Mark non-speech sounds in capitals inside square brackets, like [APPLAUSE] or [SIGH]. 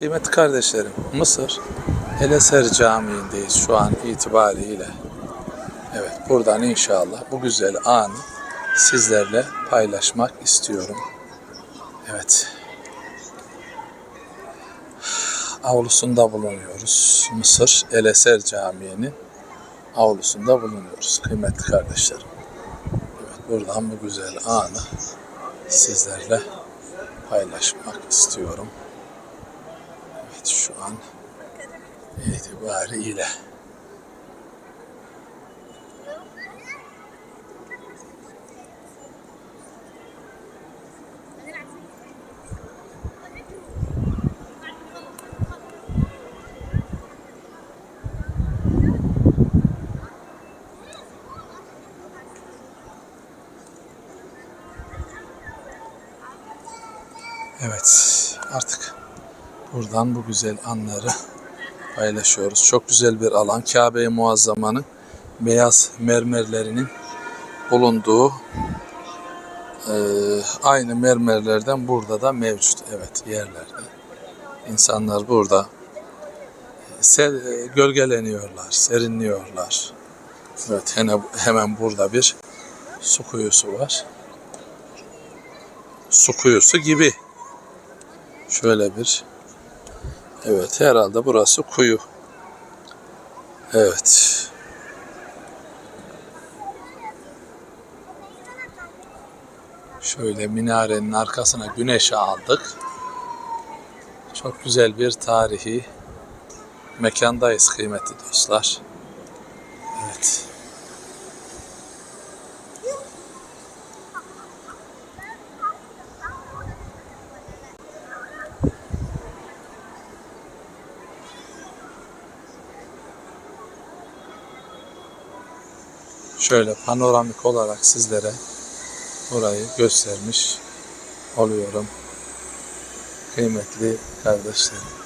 Kıymetli kardeşlerim, Mısır Eleser Camii'ndeyiz şu an itibariyle. Evet, buradan inşallah bu güzel anı sizlerle paylaşmak istiyorum. Evet. Avlusunda bulunuyoruz. Mısır Eleser Camii'nin avlusunda bulunuyoruz kıymetli kardeşlerim. Evet, buradan bu güzel anı sizlerle paylaşmak istiyorum. Evet şu an itibariyle. Evet artık buradan bu güzel anları [LAUGHS] paylaşıyoruz. Çok güzel bir alan. Kabe-i Muazzama'nın beyaz mermerlerinin bulunduğu eee, aynı mermerlerden burada da mevcut. Evet yerlerde. İnsanlar burada ser, gölgeleniyorlar, serinliyorlar. Evet hemen, hemen burada bir su kuyusu var. Su kuyusu gibi. Şöyle bir Evet herhalde burası kuyu. Evet. Şöyle minarenin arkasına güneşi aldık. Çok güzel bir tarihi mekandayız kıymetli dostlar. Evet. Şöyle panoramik olarak sizlere burayı göstermiş oluyorum. Kıymetli kardeşlerim.